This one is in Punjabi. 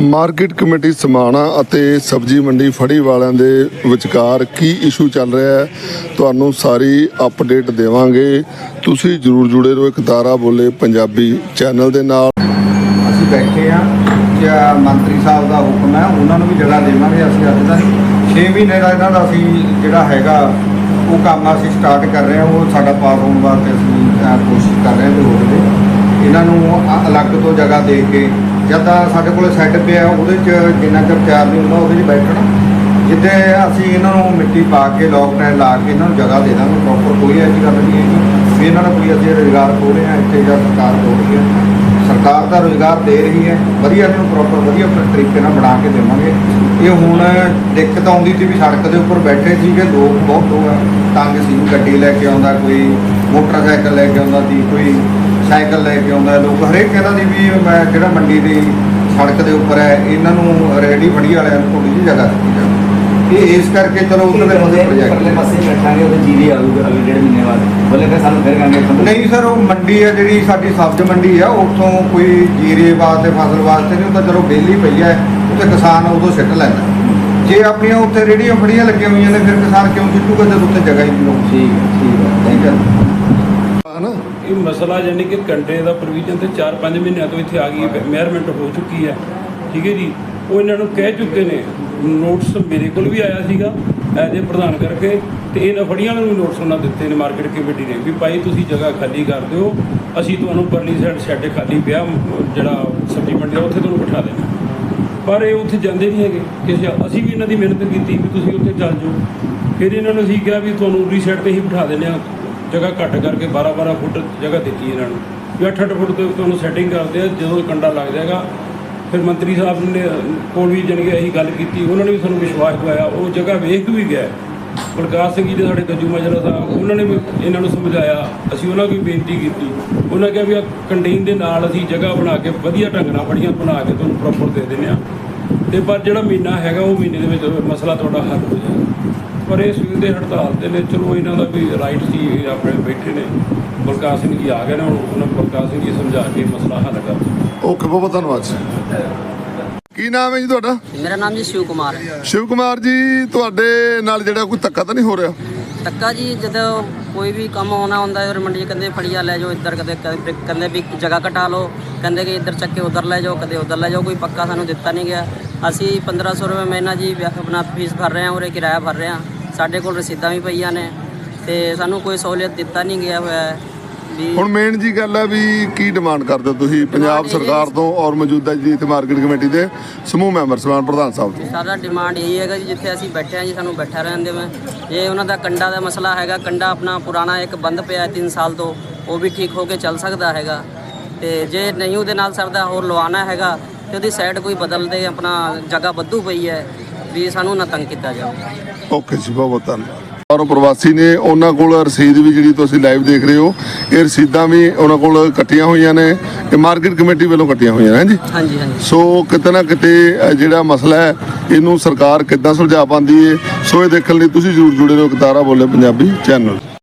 ਮਾਰਕੀਟ ਕਮੇਟੀ ਸਮਾਣਾ ਅਤੇ ਸਬਜ਼ੀ ਮੰਡੀ ਫੜੀ ਵਾਲਿਆਂ ਦੇ ਵਿਚਕਾਰ ਕੀ ਇਸ਼ੂ ਚੱਲ ਰਿਹਾ ਹੈ? ਤੁਹਾਨੂੰ ਸਾਰੀ ਅਪਡੇਟ ਦੇਵਾਂਗੇ। ਤੁਸੀਂ ਜਰੂਰ ਜੁੜੇ ਰਹੋ ਇੱਕ ਤਾਰਾ ਬੋਲੇ ਪੰਜਾਬੀ ਚੈਨਲ ਦੇ ਨਾਲ। ਅਸੀਂ ਬੈਠੇ ਆ ਜਾਂ ਮੰਤਰੀ ਸਾਹਿਬ ਦਾ ਹੁਕਮ ਹੈ, ਉਹਨਾਂ ਨੂੰ ਵੀ ਜਗ੍ਹਾ ਦੇਵਾਂਗੇ ਅਸੀਂ ਅੱਜ ਦਾ 6 ਮਹੀਨੇ ਦਾ ਇਹਨਾਂ ਦਾ ਅਸੀਂ ਜਿਹੜਾ ਹੈਗਾ, ਉਹ ਕੰਮ ਅਸੀਂ ਸਟਾਰਟ ਕਰ ਰਹੇ ਹਾਂ, ਉਹ ਸਾਡਾ ਪਾਰ ਹੋਣ ਵਾਸਤੇ ਅਸੀਂ ਕੋਸ਼ਿਸ਼ ਕਰ ਰਹੇ ਹਾਂ ਵੀ ਹੋ ਜਾਵੇ ਇਹਨਾਂ ਨੂੰ ਅਲੱਗ ਤੋਂ ਜਗ੍ਹਾ ਦੇ ਕੇ ਜਦ ਤਾਂ ਸਾਡੇ ਕੋਲ ਸੈੱਟ ਪਿਆ, ਉਹਦੇ 'ਚ ਜਿੰਨਾ ਚਿਰ ਤਿਆਰ ਨਹੀਂ ਹੁੰਦਾ, ਉਹਦੇ 'ਚ ਬੈਠਣਾ। ਜਿੱਦੇ ਅਸੀਂ ਇਹਨਾਂ ਨੂੰ ਮਿੱਟੀ ਪਾ ਕੇ ਲੋਕ ਟਾਇਰ ਲਾ ਕੇ ਇਹਨਾਂ ਨੂੰ ਜਗ੍ਹਾ ਦੇ ਦਾਂਗੇ ਪ੍ਰੋਪਰ ਕੋਈ ਐਸੀ ਗੱਲ ਨਹੀਂ ਹੈਗੀ। ਵੀ ਇਹਨਾਂ ਨੂੰ ਕੋਈ ਅਸੀਂ ਰੁਜ਼ਗਾਰ ਖੋਹ ਰਹੇ ਹਾਂ, ਇੱਥੇ ਜਾਂ ਸਰਕਾਰ ਖੋਹ ਰਹੀ ਹੈ। ਸਰਕਾਰ ਦਾ ਰੁਜ਼ਗਾਰ ਦੇ ਰਹੀ ਹੈ, ਵਧੀਆ ਇਹਨਾਂ ਨੂੰ ਪ੍ਰੋਪਰ ਵਧੀਆ ਤਰੀਕੇ ਨਾਲ ਬਣਾ ਕੇ ਦੇਵਾਂਗੇ। ਇਹ ਹੁਣ ਦਿੱਕਤ ਆਉਂਦੀ ਸੀ ਵੀ ਸੜਕ ਦੇ ਉੱਪਰ ਬੈਠੇ ਸੀਗੇ, ਲੋਕ ਬਹੁਤ ਲੋਕ ਤੰਗ ਸੀ ਗੱਡੀ ਲੈ ਕੇ ਆਉਂਦਾ, ਕੋਈ ਮੋਟਰਸਾਈਕਲ ਲੈ ਕੇ ਆਉਂਦਾ ਸੀ, ਕੋਈ ਸਾਈਕਲ ਲੈ ਕੇ ਆਉਂਦਾ। ਲੋਕ ਹਰੇਕ ਕਹਿੰਦਾ ਸੀ ਵੀ ਮੈਂ ਜਿਹੜਾ ਮੰਡੀ ਦੀ ਸੜਕ ਦੇ ਉੱਪਰ ਹੈ, ਇਹਨਾਂ ਨੂੰ ਰੇੜੀ ਫੜੀ ਵਾਲਿਆਂ ਨੂੰ ਥੋੜੀ ਜਿਹੀ ਜਗ੍ਹਾ ਦਿੱਤੀ ਜਾਵੇ। ਇਹ ਇਸ ਕਰਕੇ ਚਲੋ ਮਦਦ ਪਰਲੇ ਪ੍ਰੋਜੈਕਟ ਪਾਸੇ ਬੈਠਾਂਗੇ ਉਹਦੇ ਜੀਰੀ ਆਊਗਾ ਅਗਲੇ ਡੇਢ ਮਹੀਨੇ ਬਾਅਦ। ਬੋਲੇ ਕਿ ਸਾਨੂੰ ਫਿਰ ਗਾਂਗੇ ਨਹੀਂ ਸਰ ਉਹ ਮੰਡੀ ਹੈ ਜਿਹੜੀ ਸਾਡੀ ਸਬਜ਼ ਮੰਡੀ ਆ ਉੱਥੋਂ ਕੋਈ ਜੀਰੇ ਵਾਸਤੇ ਫਸਲ ਵਾਸਤੇ ਨਹੀਂ ਉਹ ਤਾਂ ਚਲੋ ਵਿਹਲੀ ਪਈ ਹੈ ਉੱਥੇ ਕਿਸਾਨ ਉਦੋਂ ਸਿੱਟ ਲੈਂਦਾ। ਜੇ ਆਪਣੀਆਂ ਉੱਥੇ ਰੇੜੀਆਂ ਫੜੀਆਂ ਲੱਗੀਆਂ ਹੋਈਆਂ ਨੇ ਫਿਰ ਕਿਸਾਨ ਕਿਉਂ ਸਿੱਟੂਗਾ ਜਦ ਉੱਥੇ ਜਗ੍ਹਾ ਹੀ ਨਹੀਂ ਠੀਕ ਹੈ ਠੀਕ ਹੈ ਠੀਕ ਹੈ ਹਨਾ ਇਹ ਮਸਲਾ ਯਾਨੀ ਕਿ ਘੰਟੇ ਦਾ ਪ੍ਰੋਵੀਜ਼ਨ ਤੇ 4-5 ਮਹੀਨਿਆਂ ਤੋਂ ਇੱਥੇ ਆ ਗਈ ਹੈ। ਮੈਅਰਮੈਂਟ ਹੋ ਚੁੱਕੀ ਹੈ। ਠੀਕ ਹੈ ਜੀ? ਉਹ ਇਹਨਾਂ ਨੂੰ ਕਹਿ ਚੁੱਕੇ ਨੇ ਨੋਟਿਸ ਮੇਰੇ ਕੋਲ ਵੀ ਆਇਆ ਸੀਗਾ, ਐਜ਼ ਏ ਪ੍ਰਧਾਨ ਕਰਕੇ, ਤੇ ਇਹਨਾਂ ਫੜੀਆਂ ਨੂੰ ਵੀ ਨੋਟਿਸ ਉਹਨਾਂ ਦਿੱਤੇ ਨੇ ਮਾਰਕੀਟ ਕਮੇਟੀ ਨੇ ਵੀ ਭਾਈ ਤੁਸੀਂ ਜਗ੍ਹਾ ਖਾਲੀ ਕਰ ਦਿਓ, ਅਸੀਂ ਤੁਹਾਨੂੰ ਪਰਲੀ ਸਾਈਡ ਸ਼ੈੱਡ ਖਾਲੀ ਪਿਆ, ਜਿਹੜਾ ਸਬਜ਼ੀ ਮੰਡੀ ਦਾ ਉੱਥੇ ਤੁਹਾਨੂੰ ਬਿਠਾ ਦੇਣਾ। ਪਰ ਇਹ ਉੱਥੇ ਜਾਂਦੇ ਨਹੀਂ ਹੈਗੇ, ਕਿਸੇ ਅਸੀਂ ਵੀ ਇਹਨਾਂ ਦੀ ਮਿਹਨਤ ਕੀਤੀ ਵੀ ਤੁਸੀਂ ਉੱਥੇ ਚੱਲ ਜਾਓ। ਫਿਰ ਇਹਨਾਂ ਨੂੰ ਅਸੀਂ ਕਿਹਾ ਵੀ ਤੁਹਾਨੂੰ ਉਰੀ ਸਾਈਡ ਤੇ ਹੀ ਬਿਠਾ ਦਿੰਦੇ ਆ ਜਗ੍ਹਾ ਘੱਟ ਕਰਕੇ 12 12 ਫੁੱਟ ਜਗ੍ਹਾ ਦਿੱਤੀ ਇਹਨਾਂ ਨੂੰ। ਵੀ 8 8 ਫੁੱਟ ਤੇ ਤੁਹਾਨੂੰ ਸੈਟਿੰਗ ਕਰਦੇ ਆ ਜਦੋਂ ਕੰਡਾ ਲੱਗ ਜਾਏਗਾ ਫਿਰ ਮੰਤਰੀ ਸਾਹਿਬ ਨੇ ਕੋਲ ਵੀ ਜਾਣੀ ਕਿ ਅਸੀਂ ਗੱਲ ਕੀਤੀ, ਉਹਨਾਂ ਨੇ ਵੀ ਸਾਨੂੰ ਵਿਸ਼ਵਾਸ ਦਿਵਾਇਆ, ਉਹ ਜਗ੍ਹਾ ਵੇਖ ਵੀ ਗਿਆ ਪ੍ਰਕਾਸ਼ ਸਿੰਘ ਜੀ ਦੇ ਸਾਡੇ ਗੱਜੂ ਮਾਜਰਾ ਸਾਹਿਬ, ਉਹਨਾਂ ਨੇ ਵੀ ਇਹਨਾਂ ਨੂੰ ਸਮਝਾਇਆ, ਅਸੀਂ ਉਹਨਾਂ ਨੂੰ ਵੀ ਬੇਨਤੀ ਕੀਤੀ। ਉਹਨਾਂ ਕਿਹਾ ਵੀ ਆ ਕੰਟੀਨ ਦੇ ਨਾਲ ਅਸੀਂ ਜਗ੍ਹਾ ਬਣਾ ਕੇ ਵਧੀਆ ਢੰਗ ਨਾਲ ਬੜੀਆਂ ਬਣਾ ਕੇ ਤੁਹਾਨੂੰ ਪ੍ਰੋਪਰ ਦੇ ਦਿੰਦੇ ਆ ਤੇ ਪਰ ਜਿਹੜਾ ਮਹੀਨਾ ਹੈਗਾ ਉਹ ਮਹੀਨੇ ਦੇ ਵਿੱਚ ਮਸਲਾ ਤੁਹਾਡਾ ਹੱਲ ਹੋ ਜਾਏਗਾ। ਪਰ ਇਹ ਸਵੇਰ ਦੇ ਹੜਤਾਲ ਤੇ ਨੇ ਚਲੋ ਇਹਨਾਂ ਦਾ ਵੀ ਰਾਈਟ ਸੀ ਆਪਣੇ ਬੈਠੇ ਨੇ। ਬਲਕਾਰ ਸਿੰਘ ਜੀ ਆ ਗਏ ਨੇ ਹੁਣ ਉਹਨਾਂ ਬਲਕਾਰ ਸਿੰਘ ਜੀ ਸਮਝਾ ਕੇ ਮਸਲਾ ਹੱਲ ਕਰ ਓਕੇ ਬਹੁਤ ਬਹੁਤ ਧੰਨਵਾਦ ਜੀ। ਕੀ ਨਾਮ ਹੈ ਜੀ ਤੁਹਾਡਾ? ਮੇਰਾ ਨਾਮ ਜੀ ਸ਼ਿਵ ਕੁਮਾਰ ਹੈ। ਸ਼ਿਵ ਕੁਮਾਰ ਜੀ ਤੁਹਾਡੇ ਨਾਲ ਜਿਹੜਾ ਕੋਈ ਧੱਕਾ ਤਾਂ ਨਹੀਂ ਹੋ ਰਿਹਾ? ਟੱਕਾ ਜੀ ਜਦੋਂ ਕੋਈ ਵੀ ਕੰਮ ਹੋਣਾ ਹੁੰਦਾ ਹੈ ਮੰਡੀ ਕਹਿੰਦੇ ਫੜੀਆ ਲੈ ਜਾਓ ਇੱਧਰ ਕਦੇ ਕਦੇ ਕਹਿੰਦੇ ਵੀ ਜਗ੍ਹਾ ਘਟਾ ਲਓ ਕਹਿੰਦੇ ਕਿ ਇੱਧਰ ਚੱਕ ਕੇ ਉੱਧਰ ਲੈ ਜਾਓ ਕਦੇ ਉੱਧਰ ਲੈ ਜਾਓ ਕੋਈ ਪੱਕਾ ਸਾਨੂੰ ਦਿੱਤਾ ਨਹੀਂ ਗਿਆ। ਅਸੀਂ 1500 ਰੁਪਏ ਮਹੀਨਾ ਜੀ ਆਪਣਾ ਫੀਸ ਭਰ ਰਹੇ ਹਾਂ ਉਰੇ ਕਿਰਾਇਆ ਭਰ ਰਹੇ ਹਾਂ। ਸਾਡੇ ਕੋਲ ਰਸੀਦਾਂ ਵੀ ਪਈਆਂ ਨੇ ਤੇ ਸਾਨੂੰ ਕੋਈ ਸਹੂਲੀਅਤ ਦਿੱਤਾ ਨਹੀਂ ਗਿਆ ਹੋਇਆ ਹੈ ਵੀ ਹੁਣ ਮੇਨ ਜੀ ਗੱਲ ਹੈ ਵੀ ਕੀ ਡਿਮਾਂਡ ਕਰਦੇ ਹੋ ਤੁਸੀਂ? ਪੰਜਾਬ ਸਰਕਾਰ ਤੋਂ ਔਰ ਮੌਜੂਦਾ ਜੀ ਇੱਥੇ ਮਾਰਕੀਟ ਕਮੇਟੀ ਦੇ ਸਮੂਹ ਮੈਂਬਰ ਸਮਾਨ ਪ੍ਰਧਾਨ ਸਾਹਿਬ ਤੋਂ। ਸਾਡਾ ਡਿਮਾਂਡ ਇਹੀ ਹੈਗਾ ਜੀ ਜਿੱਥੇ ਅਸੀਂ ਬੈਠੇ ਹਾਂ ਜੀ ਸਾਨੂੰ ਬੈਠਾ ਰਹਿਣ ਦੇਵੇਂ। ਇਹ ਉਹਨਾਂ ਦਾ ਕੰਡਾ ਦਾ ਮਸਲਾ ਹੈਗਾ ਕੰਡਾ ਆਪਣਾ ਪੁਰਾਣਾ ਇੱਕ ਬੰਦ ਪਿਆ 3 ਸਾਲ ਤੋਂ ਉਹ ਵੀ ਠੀਕ ਹੋ ਕੇ ਚੱਲ ਸਕਦਾ ਹੈਗਾ। ਤੇ ਜੇ ਨਹੀਂ ਉਹਦੇ ਨਾਲ ਸਰਦਾ ਹੋਰ ਲਵਾਉਣਾ ਹੈਗਾ ਤੇ ਉਹਦੀ ਸਾਈਡ ਕੋਈ ਬਦਲ ਦੇ ਆਪਣਾ ਜਗ੍ਹਾ ਬੱਧੂ ਪਈ ਹੈ ਵੀ ਸਾਨੂੰ ਨਾ ਤੰਗ ਕੀਤਾ ਜਾਵੇ। ਓਕੇ ਜੀ ਬਹੁਤ ਬਹੁਤ ਧੰਨਵਾਦ। ਔਰ ਪ੍ਰਵਾਸੀ ਨੇ ਉਹਨਾਂ ਕੋਲ ਰਸੀਦ ਵੀ ਜਿਹੜੀ ਤੁਸੀਂ ਲਾਈਵ ਦੇਖ ਰਹੇ ਹੋ ਇਹ ਰਸੀਦਾਂ ਵੀ ਉਹਨਾਂ ਕੋਲ ਇਕੱਠੀਆਂ ਹੋਈਆਂ ਨੇ ਇਹ ਮਾਰਕੀਟ ਕਮੇਟੀ ਵੱਲੋਂ ਇਕੱਠੀਆਂ ਹੋਈਆਂ ਨੇ ਜੀ? ਹਾਂਜੀ ਹਾਂਜੀ। ਸੋ ਕਿਤੇ ਨਾ ਕਿਤੇ ਅ, ਜਿਹੜਾ ਮਸਲਾ ਹੈ ਇਹਨੂੰ ਸਰਕਾਰ ਕਿੱਦਾਂ ਸੁਲਝਾ ਪਾਉਂਦੀ ਹੈ ਸੋ ਇਹ ਦੇਖਣ ਲਈ ਤੁਸੀਂ ਜਰੂਰ ਜੁੜੇ ਰਹੋ ਕਤਾਰਾ ਬੋਲੇ ਪੰਜਾਬੀ ਚੈਨਲ।